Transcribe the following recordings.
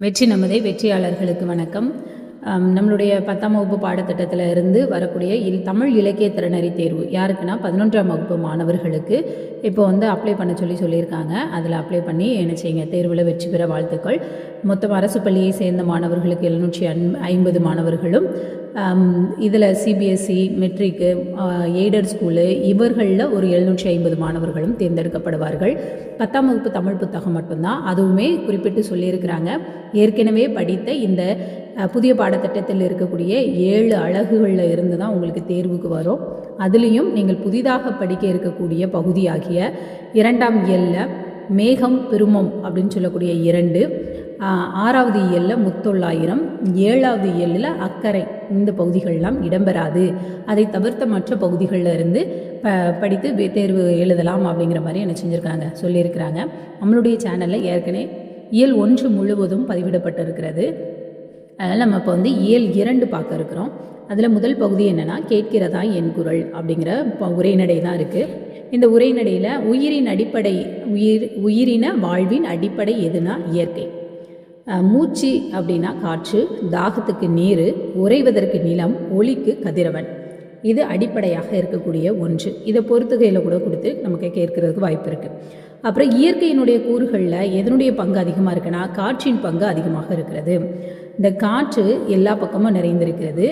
வெற்றி நமதே வெற்றியாளர்களுக்கு வணக்கம். நம்மளுடைய பத்தாம் வகுப்பு பாடத்திட்டத்தில் இருந்து வரக்கூடிய இல் தமிழ் இலக்கிய திறனறி தேர்வு. யாருக்குன்னா பதினொன்றாம் வகுப்பு மாணவர்களுக்கு இப்போ வந்து அப்ளை பண்ண சொல்லி சொல்லியிருக்காங்க. அதில் அப்ளை பண்ணி என்ன செய்யுங்க தேர்வில் வெற்றி பெற வாழ்த்துக்கள். மொத்தம் அரசு பள்ளியை சேர்ந்த மாணவர்களுக்கு எழுநூற்றி ஐம்பது மாணவர்களும் இதில் சிபிஎஸ்சி மெட்ரிக்கு எய்டட் ஸ்கூலு இவர்களில் ஒரு எழுநூற்றி ஐம்பது மாணவர்களும் தேர்ந்தெடுக்கப்படுவார்கள். பத்தாம் வகுப்பு தமிழ் புத்தகம் மட்டும்தான். அதுவுமே குறிப்பிட்டு சொல்லியிருக்கிறாங்க. ஏற்கனவே படித்த இந்த புதிய பாடத்திட்டத்தில் இருக்கக்கூடிய ஏழு அழகுகளில் இருந்து தான் உங்களுக்கு தேர்வுக்கு வரும். அதுலேயும் நீங்கள் புதிதாக படிக்க இருக்கக்கூடிய பகுதியாகிய இரண்டாம் இயல்ல மேகம் பெருமம் அப்படின்னு சொல்லக்கூடிய இரண்டு ஆறாவது இயல்ல முத்தொள்ளாயிரம் ஏழாவது இயலில் அக்கறை இந்த பகுதிகள்லாம் இடம்பெறாது. அதை தவிர்த்த மற்ற பகுதிகளில் இருந்து ப படித்து தேர்வு எழுதலாம் அப்படிங்கிற மாதிரி என்ன செஞ்சுருக்காங்க சொல்லியிருக்கிறாங்க. நம்மளுடைய சேனலில் ஏற்கனவே இயல் ஒன்று முழுவதும் பதிவிடப்பட்டிருக்கிறது. அதனால் நம்ம இப்போ வந்து இயல் இரண்டு பார்க்க இருக்கிறோம். அதில் முதல் பகுதி என்னென்னா கேட்கிறதா என் குரல் அப்படிங்கிற ப- உரைநடை தான் இருக்குது இந்த உரைநடையில் உயிரின் அடிப்படை உயிர் உயிரின வாழ்வின் அடிப்படை எதுனா இயற்கை. மூச்சு அப்படின்னா காற்று தாகத்துக்கு நீர் உறைவதற்கு நிலம் ஒளிக்கு கதிரவன். இது அடிப்படையாக இருக்கக்கூடிய ஒன்று. இதை பொறுத்துகையில் கூட கொடுத்து நமக்கு கேட்கறதுக்கு வாய்ப்பு இருக்குது அப்புறம் இயற்கையினுடைய கூறுகளில் எதனுடைய பங்கு அதிகமாக இருக்குன்னா காற்றின் பங்கு அதிகமாக இருக்கிறது. இந்த காற்று எல்லா பக்கமும் நிறைந்திருக்கிறது.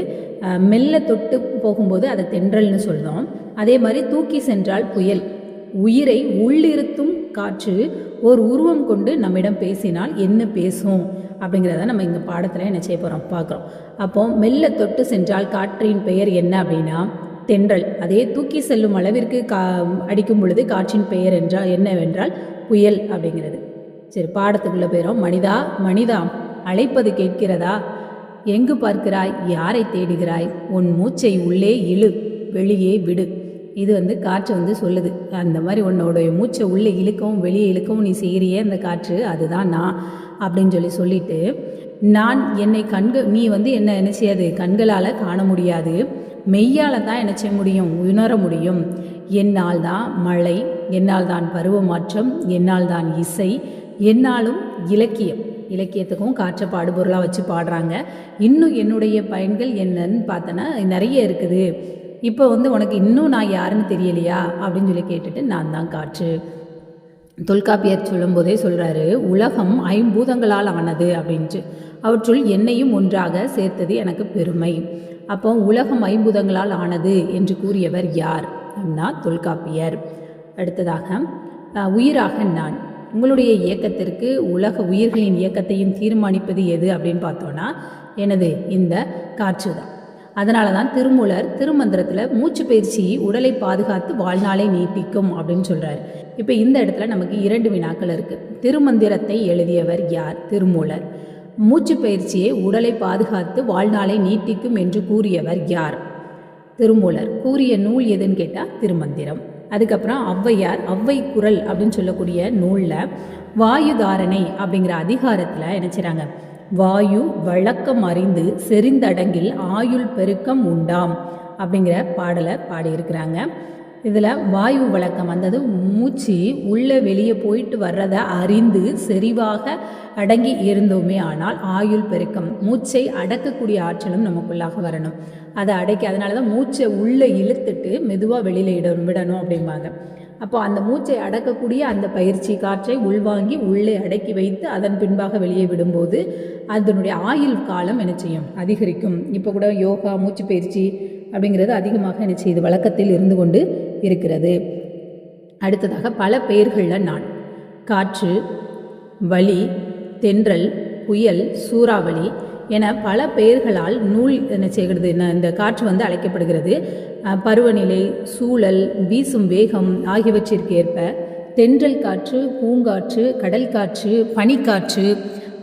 மெல்ல தொட்டு போகும்போது அதை தென்றல்னு சொல்கிறோம் அதே மாதிரி தூக்கி சென்றால் புயல். உயிரை உள்ளிருத்தும் காற்று ஒரு உருவம் கொண்டு நம்மிடம் பேசினால் என்ன பேசும்? அப்படிங்கிறத நம்ம இந்த பாடத்தில் என்ன செய்ய போகிறோம் பார்க்குறோம். அப்போ மெல்ல தொட்டு சென்றால் காற்றின் பெயர் என்ன அப்படின்னா தென்றல். அதே தூக்கி செல்லும் அளவிற்கு கா அடிக்கும் பொழுது காற்றின் பெயர் என்றால் என்னவென்றால் புயல் அப்படிங்கிறது. சரி பாடத்துக்குள்ளே போயிடும் மனிதா மனிதா அழைப்பது கேட்கிறதா? எங்கு பார்க்கிறாய்? யாரை தேடுகிறாய்? உன் மூச்சை உள்ளே இழு. வெளியே விடு. இது வந்து காற்று வந்து சொல்லுது. அந்த மாதிரி உன்னோடைய மூச்சை உள்ளே இழுக்கவும் வெளியே இழுக்கவும் நீ செய்கிறியே அந்த காற்று அதுதான் நான் அப்படின்னு சொல்லி சொல்லிட்டு நான் என்னை கண்கள் நீ வந்து என்ன என்ன செய்யாது கண்களால் காண முடியாது. மெய்யால் தான் என்ன செய்ய முடியும்? உணர முடியும். என்னால் தான் மழை என்னால் தான் பருவ மாற்றம் என்னால் தான் இசை என்னாலும் இலக்கியம். இலக்கியத்துக்கும் காற்றை பாடுபொருளாக வச்சு பாடுறாங்க. இன்னும் என்னுடைய பயன்கள் என்னன்னு பார்த்தோன்னா நிறைய இருக்குது. இப்போ வந்து உனக்கு இன்னும் நான் யாருன்னு தெரியலையா? அப்படின்னு சொல்லி கேட்டுட்டு நான் தான் காற்று. தொல்காப்பியர் சொல்லும்போதே சொல்கிறாரு உலகம் ஐம்பூதங்களால் ஆனது அப்படின்ட்டு. அவற்றுள் என்னையும் ஒன்றாக சேர்த்தது எனக்கு பெருமை. அப்போ உலகம் ஐம்பூதங்களால் ஆனது என்று கூறியவர் யார்? அப்படின்னா தொல்காப்பியர். அடுத்ததாக உயிராக நான். உங்களுடைய இயக்கத்திற்கு உலக உயிர்களின் இயக்கத்தையும் தீர்மானிப்பது எது அப்படின்னு பார்த்தோன்னா எனது இந்த காற்று தான். அதனால தான் திருமூலர் திருமந்திரத்தில் மூச்சு பயிற்சி உடலை பாதுகாத்து வாழ்நாளை நீட்டிக்கும் அப்படின்னு சொல்கிறார் இப்போ இந்த இடத்துல நமக்கு இரண்டு வினாக்கள் இருக்குது திருமந்திரத்தை எழுதியவர் யார்? திருமூலர். மூச்சு பயிற்சியை உடலை பாதுகாத்து வாழ்நாளை நீட்டிக்கும் என்று கூறியவர் யார்? திருமூலர். கூறிய நூல் எதுன்னு கேட்டால் திருமந்திரம். அதுக்கப்புறம் ஔவையார் ஔவை குரல் அப்படின்னு சொல்லக்கூடிய நூலில் வாயு தாரணை அப்படிங்கிற அதிகாரத்தில் என்ன செய்கிறாங்க வாயு வழக்கம் அறிந்து செறிந்தடங்கில் ஆயுள் பெருக்கம் உண்டாம் அப்படிங்கிற பாடலை பாடியிருக்கிறாங்க. இதில் வாயு வழக்கம் வந்தது மூச்சு உள்ளே வெளியே போயிட்டு வர்றதை அறிந்து செறிவாக அடங்கி இருந்தோமே ஆனால் ஆயுள் பெருக்கம் மூச்சை அடக்கக்கூடிய ஆற்றலும் நமக்குள்ளாக வரணும். அதை அடக்கி அதனால தான் மூச்சை உள்ளே இழுத்துட்டு மெதுவாக வெளியில் இட விடணும் அப்படிம்பாங்க. அப்போ அந்த மூச்சை அடக்கக்கூடிய அந்த பயிற்சி காற்றை உள்வாங்கி உள்ளே அடக்கி வைத்து அதன் பின்பாக வெளியே விடும்போது அதனுடைய ஆயுள் காலம் என்ன செய்யும்? அதிகரிக்கும். இப்போ கூட யோகா மூச்சு பயிற்சி அப்படிங்கிறது அதிகமாக என்ன செய்யுது வழக்கத்தில் இருந்து கொண்டு இருக்கிறது. அடுத்ததாக பல பெயர்களில் நான் காற்று வலி தென்றல் புயல் சூறாவளி என பல பெயர்களால் நூல் என்ன செய்கிறது என்ன இந்த காற்று வந்து அழைக்கப்படுகிறது. பருவநிலை சூழல் வீசும் வேகம் ஆகியவற்றிற்கு ஏற்ப தென்றல் காற்று பூங்காற்று கடல் காற்று பனிக்காற்று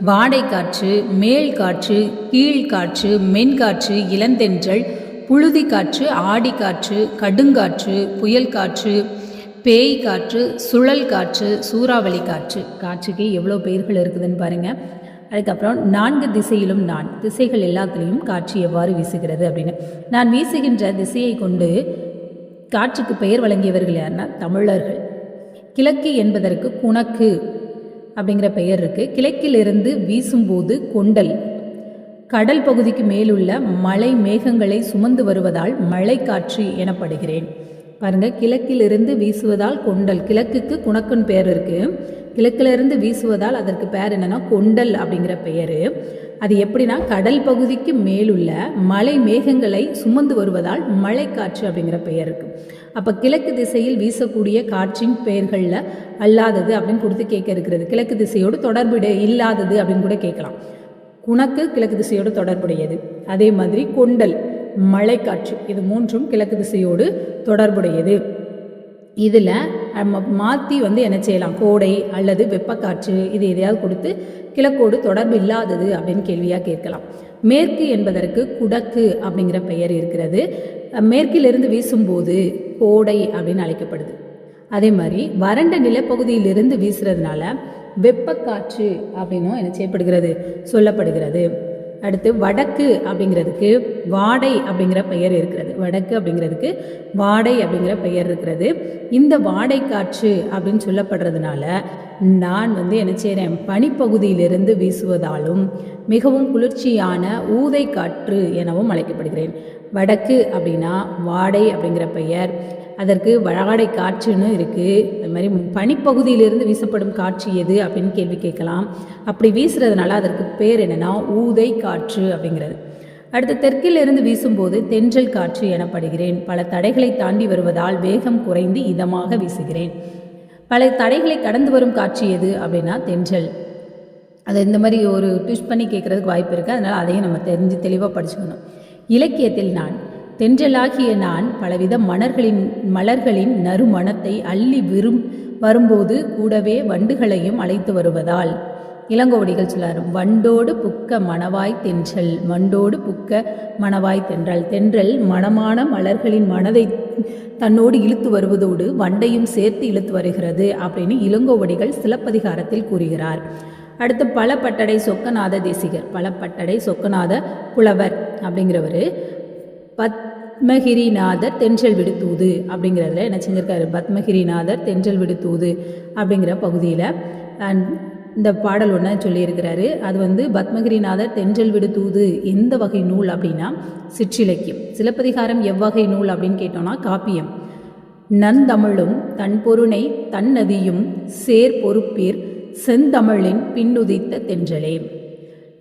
வாடை காற்று மேல் காற்று கீழ் காற்று மென்காற்று இளந்தென்றல் புழுதி காற்று ஆடி காற்று கடுங்காற்று புயல் காற்று பேய் காற்று சுழல் காற்று சூறாவளி காற்று காற்றுக்கு எவ்வளோ பெயர்கள் இருக்குதுன்னு பாருங்கள் அதுக்கப்புறம் நான்கு திசையிலும் நான். திசைகள் எல்லாத்துலேயும் காற்று எவ்வாறு வீசுகிறது அப்படின்னு. நான் வீசுகின்ற திசையை கொண்டு காற்றுக்கு பெயர் வழங்கியவர்கள் யாருன்னா தமிழர்கள். கிழக்கு என்பதற்கு குணக்கு அப்படிங்கிற பெயர் இருக்குது கிழக்கிலிருந்து வீசும்போது கொண்டல். கடல் பகுதிக்கு மேலுள்ள மலை மேகங்களை சுமந்து வருவதால் மழைக்காற்று எனப்படுகிறேன். பாருங்க கிழக்கிலிருந்து வீசுவதால் கொண்டல் கிழக்குக்கு குணக்கன் பெயர் இருக்கு. கிழக்கிலிருந்து வீசுவதால் அதற்கு பெயர் என்னன்னா கொண்டல் அப்படிங்கிற பெயர். அது எப்படின்னா கடல் பகுதிக்கு மேலுள்ள மலை மேகங்களை சுமந்து வருவதால் மழைக்காற்று அப்படிங்கிற பெயர் இருக்கு. அப்போ கிழக்கு திசையில் வீசக்கூடிய காற்றின் பெயர்களில் அல்லாதது அப்படின்னு கொடுத்து கேட்க இருக்கிறது. கிழக்கு திசையோடு தொடர்புடைய இல்லாதது அப்படின்னு கூட கேட்கலாம் குணக்கு கிழக்கு திசையோடு தொடர்புடையது. அதே மாதிரி கொண்டல் மழைக்காற்று இது மூன்றும் கிழக்கு திசையோடு தொடர்புடையது. இதில் நம்ம மாற்றி வந்து என்ன செய்யலாம்? கோடை அல்லது வெப்பக்காற்று இது எதையாவது கொடுத்து கிழக்கோடு தொடர்பு இல்லாதது அப்படின்னு கேள்வியாக கேட்கலாம். மேற்கு என்பதற்கு குடக்கு அப்படிங்கிற பெயர் இருக்கிறது. மேற்கிலிருந்து வீசும்போது கோடை அப்படின்னு அழைக்கப்படுது. அதே மாதிரி வறண்ட நிலப்பகுதியிலிருந்து வீசுறதுனால வெப்பக்காற்று அப்படின்னும் என்ன செய்யப்படுகிறது? சொல்லப்படுகிறது. அடுத்து வடக்கு அப்படிங்கிறதுக்கு வாடை அப்படிங்கிற பெயர் இருக்கிறது. வடக்கு அப்படிங்கிறதுக்கு வாடை அப்படிங்கிற பெயர் இருக்கிறது. இந்த வாடை காற்று அப்படின்னு சொல்லப்படுறதுனால நான் வந்து என்ன செய்கிறேன் பனிப்பகுதியிலிருந்து வீசுவதாலும் மிகவும் குளிர்ச்சியான ஊதை காற்று எனவும் அழைக்கப்படுகிறேன். வடக்கு அப்படின்னா வாடை அப்படிங்கிற பெயர். அதற்கு வாடை காற்றுன்னு இருக்குது அது மாதிரி பனிப்பகுதியிலிருந்து வீசப்படும் காற்று எது அப்படின்னு கேள்வி கேட்கலாம். அப்படி வீசுறதுனால அதற்கு பேர் என்னென்னா ஊதை காற்று அப்படிங்கிறது. அடுத்து தெற்கிலிருந்து வீசும்போது தென்றல் காற்று எனப்படுகிறேன். பல தடைகளை தாண்டி வருவதால் வேகம் குறைந்து இதமாக வீசுகிறேன். பல தடைகளை கடந்து வரும் காட்சி எது அப்படின்னா தென்றல். அது இந்த மாதிரி ஒரு ட்விஸ்ட் பண்ணி கேட்குறதுக்கு வாய்ப்பு இருக்குது அதனால் அதையும் நம்ம தெரிஞ்சு தெளிவாக படிச்சுக்கணும். இலக்கியத்தில் நான் தென்றலாகிய நான் பலவித மணர்களின் மலர்களின் நறுமணத்தை அள்ளி விரும் வரும்போது கூடவே வண்டுகளையும் அழைத்து வருவதால். இளங்கோவடிகள் சொல்லார் வண்டோடு புக்க மணவாய் தென்றல் வண்டோடு புக்க மணவாய் தென்றல் தென்றல் மணமான மலர்களின் மனதை தன்னோடு இழுத்து வருவதோடு வண்டையும் சேர்த்து இழுத்து வருகிறது அப்படின்னு இளங்கோவடிகள் சிலப்பதிகாரத்தில் கூறுகிறார். அடுத்து பலப்பட்டடை சொக்கநாத தேசிகர் பலப்பட்டடை சொக்கநாத புலவர் அப்படிங்கிறவர் பத்மகிரிநாதர் தென்றல் விடுத்தூது அப்படிங்கிறதுல என்ன செஞ்சிருக்காரு? பத்மகிரிநாதர் தென்றல் விடுத்தூது அப்படிங்கிற பகுதியில் இந்த பாடல் ஒன்று சொல்லியிருக்கிறாரு. அது வந்து பத்மகிரிநாதர் தென்றல் விடுத்தூது எந்த வகை நூல் அப்படின்னா சிற்றிலக்கியம். சிலப்பதிகாரம் எவ்வகை நூல் அப்படின்னு கேட்டோம்னா காப்பியம். நந்தமிழும் தன் பொருணை தன்னதியும் சேர் பொறுப்பீர் செந்தமிழின் பின்னுதித்த தென்றலே.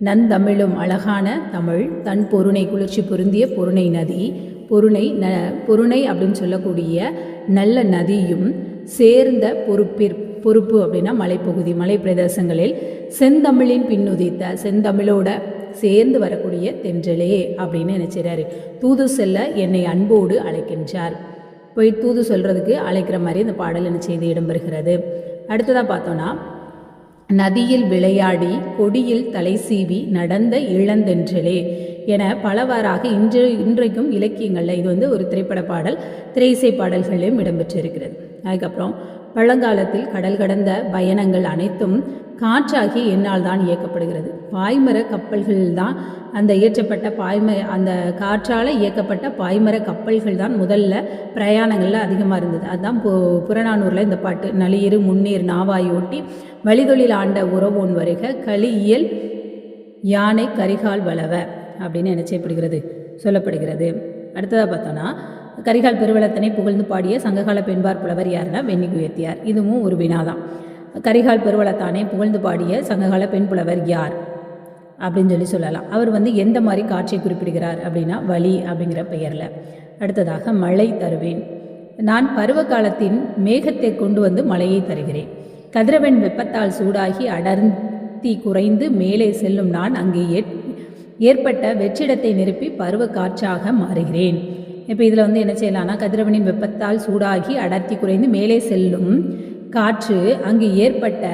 நந்தமிழும் அழகான தமிழ் தன் பொருணை குளிர்ச்சி பொருந்திய பொருணை நதி பொருணை ந பொருணை அப்படின்னு சொல்லக்கூடிய நல்ல நதியும் சேர்ந்த பொறுப்பிற் பொறுப்பு அப்படின்னா மலைப்பகுதி மலை பிரதேசங்களில் செந்தமிழின் பின்னுதித்த செந்தமிழோட சேர்ந்து வரக்கூடிய தென்றலே அப்படின்னு நினைச்சிறாரு. தூது செல்ல என்னை அன்போடு அழைக்கின்றார். போய் தூது சொல்கிறதுக்கு அழைக்கிற மாதிரி இந்த பாடல் என்ன செய்து இடம்பெறுகிறது. அடுத்ததாக பார்த்தோன்னா நதியில் விளையாடி கொடியில் தலை சீவி நடந்த இளந்தென்றலே என பலவாறாக இன்று இன்றைக்கும் இலக்கியங்களில் இது வந்து ஒரு திரைப்பட பாடல் திரைசை பாடல்களிலும் இடம்பெற்றிருக்கிறது. அதுக்கப்புறம் பழங்காலத்தில் கடல் கடந்த பயணங்கள் அனைத்தும் காற்றாகி என்னால் தான் இயக்கப்படுகிறது. பாய்மர கப்பல்கள் தான் அந்த இயற்றப்பட்ட பாய்ம அந்த காற்றால் இயக்கப்பட்ட பாய்மர கப்பல்கள் தான் முதல்ல பிரயாணங்களில் அதிகமாக இருந்தது. அதுதான் பு புறநானூரில் இந்த பாட்டு நளியிரு முன்னீர் நாவாயோட்டி வழிதொழில் ஆண்ட உறவோன் வருக களியியல் யானை கரிகால் வளவ அப்படின்னு நினைச்சப்படுகிறது சொல்லப்படுகிறது. அடுத்ததாக பார்த்தோன்னா கரிகால் பெருவளத்தனை புகழ்ந்து பாடிய சங்ககால பெண்பார் புலவர் யாருன்னா வெண்ணி உயர்த்தியார். இதுவும் ஒரு வினாதான். கரிகால் பெருவளத்தானே புகழ்ந்து பாடிய சங்ககால பெண் புலவர் யார்? அப்படின்னு சொல்லி சொல்லலாம். அவர் வந்து எந்த மாதிரி காட்சியை குறிப்பிடுகிறார் அப்படின்னா வலி அப்படிங்கிற பெயரில். அடுத்ததாக மழை தருவேன். நான் பருவ காலத்தின் மேகத்தை கொண்டு வந்து மழையை தருகிறேன். கதிரவன் வெப்பத்தால் சூடாகி அடர்த்தி குறைந்து மேலே செல்லும் நான் அங்கே ஏற்பட்ட வெற்றிடத்தை நிரப்பி பருவ காற்றாக மாறுகிறேன். இப்போ இதில் வந்து என்ன செய்யலாம்னா கதிரவனின் வெப்பத்தால் சூடாகி அடர்த்தி குறைந்து மேலே செல்லும் காற்று அங்கு ஏற்பட்ட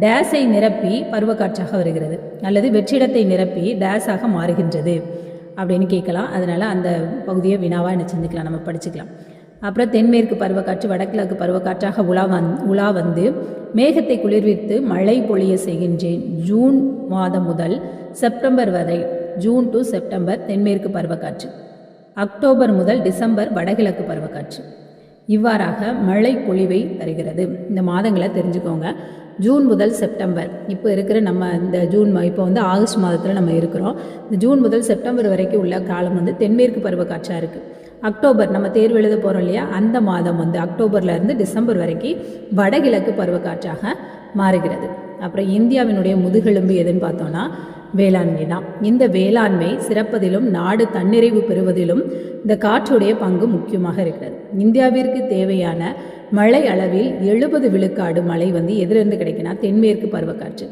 டேஸை நிரப்பி பருவக்காற்றாக வருகிறது. அல்லது வெற்றிடத்தை நிரப்பி டேஸாக மாறுகின்றது. அப்படின்னு கேட்கலாம். அதனால் அந்த பகுதியை வினாவாக என்ன செஞ்சுக்கலாம்? நம்ம படிச்சுக்கலாம். அப்புறம் தென்மேற்கு பருவக்காற்று வடகிழக்கு பருவக்காற்றாக உலா வந் உலா வந்து மேகத்தை குளிர்வித்து மழை பொழிய செய்கின்றேன். ஜூன் மாதம் முதல் செப்டம்பர் வரை ஜூன் டு செப்டம்பர் தென்மேற்கு பருவக்காற்று. அக்டோபர் முதல் டிசம்பர் வடகிழக்கு பருவக்காற்று. இவ்வாறாக மழை பொழிவை தருகிறது. இந்த மாதங்களை தெரிஞ்சுக்கோங்க. ஜூன் முதல் செப்டம்பர். இப்போ இருக்கிற நம்ம இந்த ஜூன் இப்போ வந்து ஆகஸ்ட் மாதத்தில் நம்ம இருக்கிறோம். இந்த ஜூன் முதல் செப்டம்பர் வரைக்கும் உள்ள காலம் வந்து தென்மேற்கு பருவக்காற்றாக இருக்குது அக்டோபர் நம்ம தேர்வு எழுத போகிறோம் இல்லையா? அந்த மாதம் வந்து அக்டோபர்லேருந்து டிசம்பர் வரைக்கும் வடகிழக்கு பருவக்காற்றாக மாறுகிறது. அப்புறம் இந்தியாவினுடைய முதுகெலும்பு எதுன்னு பார்த்தோன்னா வேளாண்மை தான் இந்த வேளாண்மை சிறப்பதிலும் நாடு தன்னிறைவு பெறுவதிலும் இந்த காற்றுடைய பங்கு முக்கியமாக இருக்கிறது. இந்தியாவிற்கு தேவையான மழை அளவில் எழுபது விழுக்காடு மழை வந்து எதிலிருந்து கிடைக்குன்னா தென்மேற்கு பருவக்காற்று.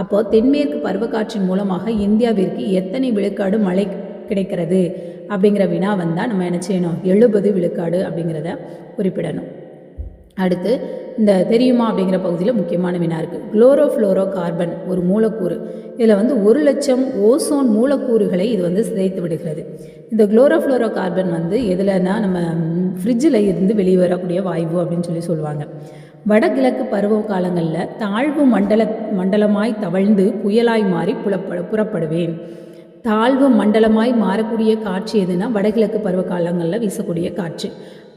அப்போ தென்மேற்கு பருவக்காற்றின் மூலமாக இந்தியாவிற்கு எத்தனை விழுக்காடு மழை கிடைக்கிறது அப்படிங்கிற வினா வந்தால் நம்ம என்ன செய்யணும்? எழுபது விழுக்காடு அப்படிங்கிறத குறிப்பிடணும். அடுத்து இந்த தெரியுமா அப்படிங்கிற பகுதியில் முக்கியமான வினா இருக்குது குளோரோஃப்ளோரோ கார்பன் ஒரு மூலக்கூறு. இதில் வந்து ஒரு லட்சம் ஓசோன் மூலக்கூறுகளை இது வந்து சிதைத்து விடுகிறது. இந்த குளோரோஃப்ளோரோ கார்பன் வந்து எதுலன்னா நம்ம ஃப்ரிட்ஜில் இருந்து வெளியே வரக்கூடிய வாய்வு அப்படின்னு சொல்லி சொல்லுவாங்க. வடகிழக்கு பருவ காலங்களில் தாழ்வு மண்டல மண்டலமாய் தவழ்ந்து புயலாய் மாறி புலப்பட புறப்படுவேன். தாழ்வு மண்டலமாய் மாறக்கூடிய காற்று எதுனா வடகிழக்கு பருவ காலங்களில் வீசக்கூடிய காற்று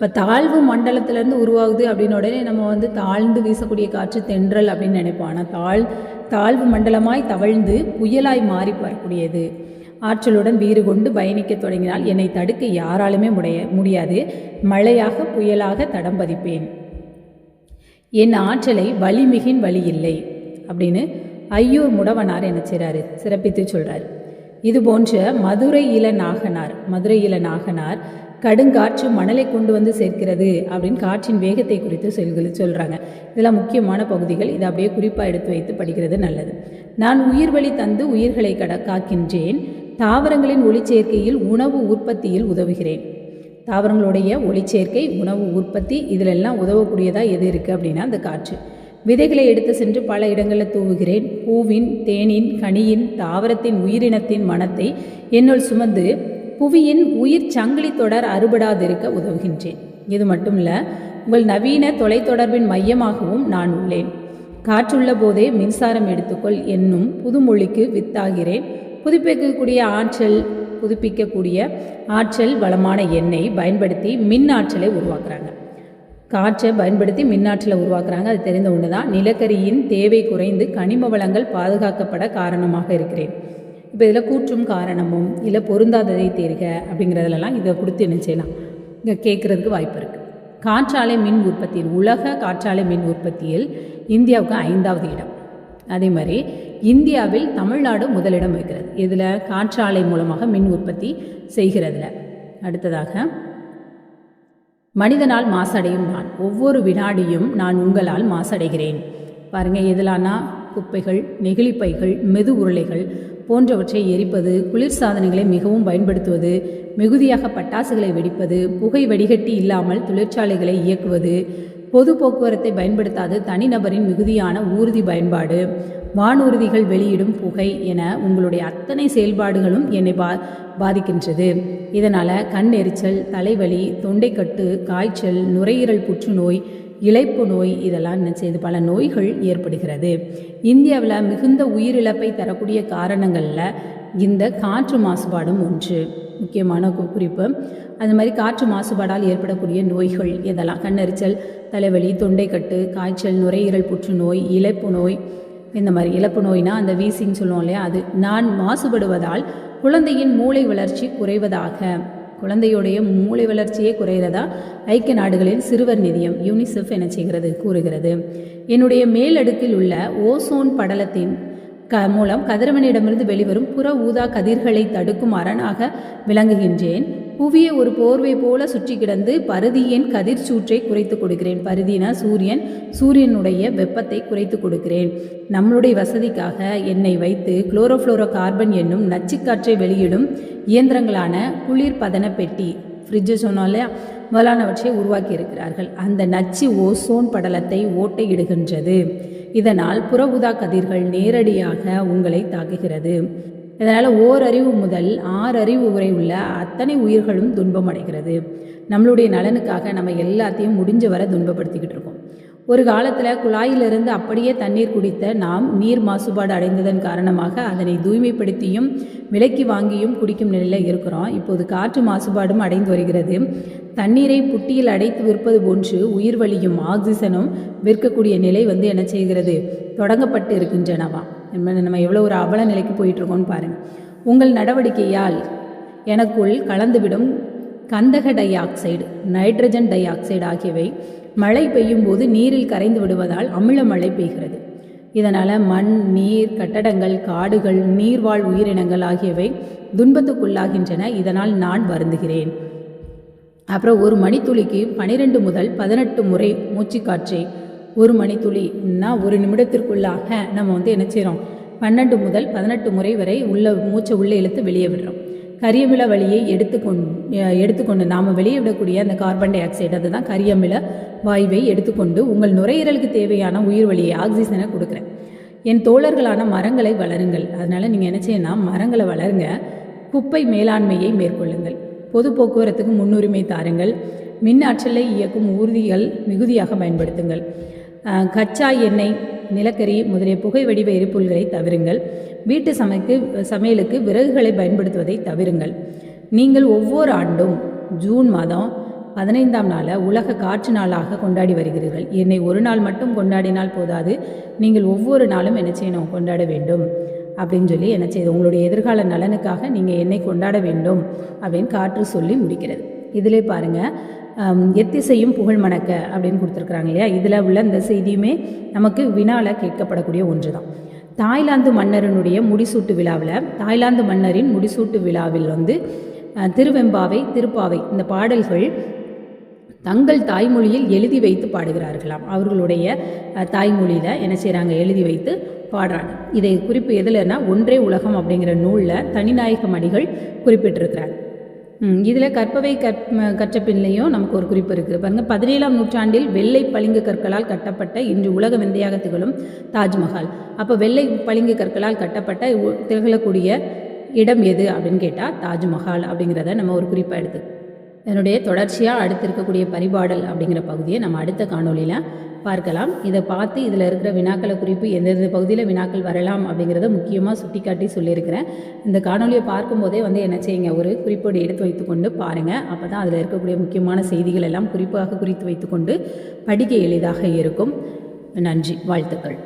இப்போ தாழ்வு மண்டலத்திலேருந்து உருவாகுது அப்படின்னு உடனே நம்ம வந்து தாழ்ந்து வீசக்கூடிய காற்று தென்றல் அப்படின்னு நினைப்போம். ஆனால் தாழ் தாழ்வு மண்டலமாய் தவழ்ந்து புயலாய் மாறி வரக்கூடியது. ஆற்றலுடன் வீறு கொண்டு பயணிக்க தொடங்கினால் என்னை தடுக்க யாராலுமே முடைய முடியாது. மழையாக புயலாக தடம் பதிப்பேன். என் ஆற்றலை வலிமிகின் வழி இல்லை அப்படின்னு ஐயூர் முடவனார் என்ன செய்கிறாரு சிறப்பித்து சொல்கிறார் இது போன்ற மதுரை இள நாகனார் மதுரை இள நாகனார் கடுங்காற்று மணலை கொண்டு வந்து சேர்க்கிறது அப்படின்னு காற்றின் வேகத்தை குறித்து சொல்கள் சொல்கிறாங்க இதெல்லாம் முக்கியமான பகுதிகள். இதை அப்படியே குறிப்பாக எடுத்து வைத்து படிக்கிறது நல்லது. நான் உயிர் வழி தந்து உயிர்களை கட காக்கின்றேன். தாவரங்களின் ஒளிச்சேர்க்கையில் உணவு உற்பத்தியில் உதவுகிறேன். தாவரங்களுடைய ஒளிச்சேர்க்கை உணவு உற்பத்தி இதிலெல்லாம் உதவக்கூடியதாக எது இருக்குது அப்படின்னா அந்த காற்று. விதைகளை எடுத்து சென்று பல இடங்களில் தூவுகிறேன். பூவின் தேனின் கனியின் தாவரத்தின் உயிரினத்தின் மனத்தை என்னுள் சுமந்து புவியின் உயிர் சங்கிலி தொடர் அறுபடாதிருக்க உதவுகின்றேன். இது மட்டும் இல்லை உங்கள் நவீன தொலைத்தொடர்பின் மையமாகவும் நான் உள்ளேன். காற்றுள்ள போதே மின்சாரம் எடுத்துக்கொள் என்னும் புதுமொழிக்கு வித்தாகிறேன். புதுப்பிக்கக்கூடிய ஆற்றல் புதுப்பிக்கக்கூடிய ஆற்றல் வளமான எண்ணெய் பயன்படுத்தி மின் ஆற்றலை உருவாக்குறாங்க. காற்றை பயன்படுத்தி மின்னாற்றலை உருவாக்குறாங்க. அது தெரிந்த ஒன்று தான் நிலக்கரியின் தேவை குறைந்து கனிம வளங்கள் பாதுகாக்கப்பட காரணமாக இருக்கிறேன். இப்போ இதில் கூற்றும் காரணமும் இல்லை பொருந்தாததை தேர்க அப்படிங்கிறதுலலாம் இதை கொடுத்து என்ன செய்யலாம்? இங்கே கேட்குறதுக்கு வாய்ப்பு இருக்குது காற்றாலை மின் உற்பத்தியில் உலக காற்றாலை மின் உற்பத்தியில் இந்தியாவுக்கு ஐந்தாவது இடம். அதே மாதிரி இந்தியாவில் தமிழ்நாடு முதலிடம் வைக்கிறது இதில் காற்றாலை மூலமாக மின் உற்பத்தி செய்கிறதுல. அடுத்ததாக மனிதனால் மாசடையும் நான். ஒவ்வொரு வினாடியும் நான் உங்களால் மாசடைகிறேன். பாருங்கள் எதிலானா குப்பைகள் நெகிழிப்பைகள் மெது உருளைகள் போன்றவற்றை எரிப்பது குளிர் சாதனங்களை மிகவும் பயன்படுத்துவது மிகுதியாக பட்டாசுகளை வெடிப்பது புகை வடிகட்டி இல்லாமல் தொழிற்சாலைகளை இயக்குவது பொது போக்குவரத்தை பயன்படுத்தாது தனிநபரின் மிகுதியான ஊர்தி பயன்பாடு வானூர்திகள் வெளியிடும் புகை என உங்களுடைய அத்தனை செயல்பாடுகளும் என்னை பா பாதிக்கின்றது. இதனால் கண் எரிச்சல் தலைவலி தொண்டைக்கட்டு காய்ச்சல் நுரையீரல் புற்றுநோய் இழைப்பு நோய் இதெல்லாம் என்ன செய்யுது பல நோய்கள் ஏற்படுகிறது. இந்தியாவில் மிகுந்த உயிரிழப்பை தரக்கூடிய காரணங்களில் இந்த காற்று மாசுபாடும் ஒன்று. முக்கியமான குறிப்பு. அது மாதிரி காற்று மாசுபாடால் ஏற்படக்கூடிய நோய்கள் இதெல்லாம் கண்ணெரிச்சல் தலைவலி தொண்டைக்கட்டு காய்ச்சல் நுரையீரல் புற்றுநோய் இழப்பு நோய். இந்த மாதிரி இழப்பு நோய்னா அந்த வீசிங் சொல்லுவோம் இல்லையா? அது நான் மாசுபடுவதால் குழந்தையின் மூளை வளர்ச்சி குறைவதாக. குழந்தையுடைய மூளை வளர்ச்சியே குறைகிறதா ஐக்கிய நாடுகளின் சிறுவர் நிதியம் யூனிசெஃப் என செய்கிறது கூறுகிறது. என்னுடைய மேலடுக்கில் உள்ள ஓசோன் படலத்தின் க மூலம் கதிரவனிடமிருந்து வெளிவரும் புற ஊதா கதிர்களை தடுக்கும் அரணாக விளங்குகின்றேன். புவியை ஒரு போர்வை போல சுற்றி கிடந்து பருதியின் கதிர் சூற்றை குறைத்து கொடுக்கிறேன். பருதினா சூரியன் சூரியனுடைய வெப்பத்தை குறைத்து கொடுக்கிறேன். நம்மளுடைய வசதிக்காக என்னை வைத்து குளோரோஃப்ளோரோ கார்பன் என்னும் நச்சுக்காற்றை வெளியிடும் இயந்திரங்களான குளிர்பதன பெட்டி ஃப்ரிட்ஜு சொன்னோம் இல்லையா? முதலானவற்றை உருவாக்கி இருக்கிறார்கள். அந்த நச்சு ஓசோன் படலத்தை ஓட்டையிடுகின்றது. இதனால் புற ஊதா கதிர்கள் நேரடியாக உங்களை தாக்குகிறது. இதனால் ஓரறிவு முதல் ஆறறிவு வரை உள்ள அத்தனை உயிர்களும் துன்பம் அடைகிறது நம்மளுடைய நலனுக்காக நம்ம எல்லாத்தையும் முடிஞ்ச வரை துன்பப்படுத்திக்கிட்டு இருக்கோம். ஒரு காலத்தில் குழாயிலிருந்து அப்படியே தண்ணீர் குடித்த நாம் நீர் மாசுபாடு அடைந்ததன் காரணமாக அதனை தூய்மைப்படுத்தியும் விலைக்கு வாங்கியும் குடிக்கும் நிலையில் இருக்கிறோம். இப்போது காற்று மாசுபாடும் அடைந்து வருகிறது. தண்ணீரை புட்டியில் அடைத்து விற்பது போன்று உயிர் வழியும் ஆக்சிஜனும் விற்கக்கூடிய நிலை வந்து என்ன செய்கிறது? தொடங்கப்பட்டு இருக்கின்றனவா? நம்ம நம்ம எவ்வளோ ஒரு அவல நிலைக்கு போயிட்டுருக்கோம்னு பாருங்கள் உங்கள் நடவடிக்கையால் எனக்குள் கலந்துவிடும் கந்தக dioxide nitrogen dioxide ஆகியவை மழை பெய்யும் போது நீரில் கரைந்து விடுவதால் அமில மழை பெய்கிறது. இதனால் மண் நீர் கட்டடங்கள் காடுகள் நீர்வாழ் உயிரினங்கள் ஆகியவை துன்பத்துக்குள்ளாகின்றன. இதனால் நான் வருந்துகிறேன். அப்புறம் ஒரு மணித்துளிக்கு பனிரெண்டு முதல் பதினெட்டு முறை மூச்சுக்காற்றை. ஒரு மணித்துளின்னா ஒரு நிமிடத்திற்குள்ளாக நம்ம வந்து என்ன செய்கிறோம் பன்னெண்டு முதல் பதினெட்டு முறை வரை உள்ள மூச்சை உள்ளே இழுத்து வெளியே விடுறோம். கரியமில வழியை எடுத்துக்கொண்டு எடுத்துக்கொண்டு நாம் வெளியே விடக்கூடிய அந்த கார்பன் டை ஆக்சைடு அதுதான் கரியமில வாயுவை எடுத்துக்கொண்டு உங்கள் நுரையீரலுக்கு தேவையான உயிர் வழியை ஆக்சிஜனை கொடுக்குறேன். என் தோழர்களான மரங்களை வளருங்கள். அதனால் நீங்கள் என்ன செய்யணும் மரங்களை வளருங்க. குப்பை மேலாண்மையை மேற்கொள்ளுங்கள். பொது போக்குவரத்துக்கு முன்னுரிமை தாருங்கள். மின் ஆற்றலை இயக்கும் ஊர்திகள் மிகுதியாக பயன்படுத்துங்கள். கச்சா எண்ணெய் நிலக்கரி முதலிய புகை வடிவ எரிபொருள்களை தவிருங்கள். வீட்டு சமைக்கு சமையலுக்கு விறகுகளை பயன்படுத்துவதை தவிருங்கள். நீங்கள் ஒவ்வொரு ஆண்டும் ஜூன் மாதம் பதினைந்தாம் நாளை உலக காற்று நாளாக கொண்டாடி வருகிறீர்கள். என்னை ஒரு நாள் மட்டும் கொண்டாடினால் போதாது. நீங்கள் ஒவ்வொரு நாளும் என்ன செய்யணும்? கொண்டாட வேண்டும். அப்படின்னு சொல்லி என்ன செய்யுது உங்களுடைய எதிர்கால நலனுக்காக நீங்கள் என்னை கொண்டாட வேண்டும் அப்படின்னு காற்று சொல்லி முடிக்கிறது. இதிலே பாருங்கள் எத்திசையும் புகழ் மணக்க அப்படின்னு கொடுத்துருக்குறாங்க இல்லையா? இதில் உள்ள இந்த செய்தியுமே நமக்கு வினால கேட்கப்படக்கூடிய ஒன்று தான் தாய்லாந்து மன்னரனுடைய முடிசூட்டு விழாவில் தாய்லாந்து மன்னரின் முடிசூட்டு விழாவில் வந்து திருவெம்பாவை திருப்பாவை இந்த பாடல்கள் தங்கள் தாய்மொழியில் எழுதி வைத்து பாடுகிறார்களாம். அவர்களுடைய தாய்மொழியில் என்ன செய்கிறாங்க எழுதி வைத்து பாடுறாங்க. இதை குறிப்பு எதுலன்னா ஒன்றே உலகம் அப்படிங்கிற நூலில் தனிநாயக மடிகள் குறிப்பிட்டிருக்கிறார். இதில் கற்பவை கற் கற்ற பின்லையும் நமக்கு ஒரு குறிப்பு இருக்குது பாருங்கள் பதினேழாம் நூற்றாண்டில் வெள்ளை பளிங்கு கற்களால் கட்டப்பட்ட இன்று உலக வெந்தையாக திகழும் தாஜ்மஹால். அப்போ வெள்ளை பளிங்கு கற்களால் கட்டப்பட்ட திகழக்கூடிய இடம் எது அப்படின்னு கேட்டால் தாஜ்மஹால் அப்படிங்கிறத நம்ம ஒரு குறிப்பாக எடுத்து இதனுடைய தொடர்ச்சியாக அடுத்து இருக்கக்கூடிய பரிபாடல் அப்படிங்கிற பகுதியை நம்ம அடுத்த காணொளியில் பார்க்கலாம். இதை பார்த்து இதில் இருக்கிற வினாக்களை குறிப்பு எந்தெந்த பகுதியில் வினாக்கள் வரலாம் அப்படிங்கிறத முக்கியமாக சுட்டிக்காட்டி சொல்லியிருக்கிறேன். இந்த காணொளியை பார்க்கும்போதே வந்து என்ன செய்யுங்க? ஒரு குறிப்போடு எடுத்து வைத்துக்கொண்டு பாருங்கள் அப்போ தான் அதில் இருக்கக்கூடிய முக்கியமான செய்திகள் எல்லாம் குறிப்பாக குறித்து வைத்துக்கொண்டு படிக்க எளிதாக இருக்கும். நன்றி வாழ்த்துக்கள்.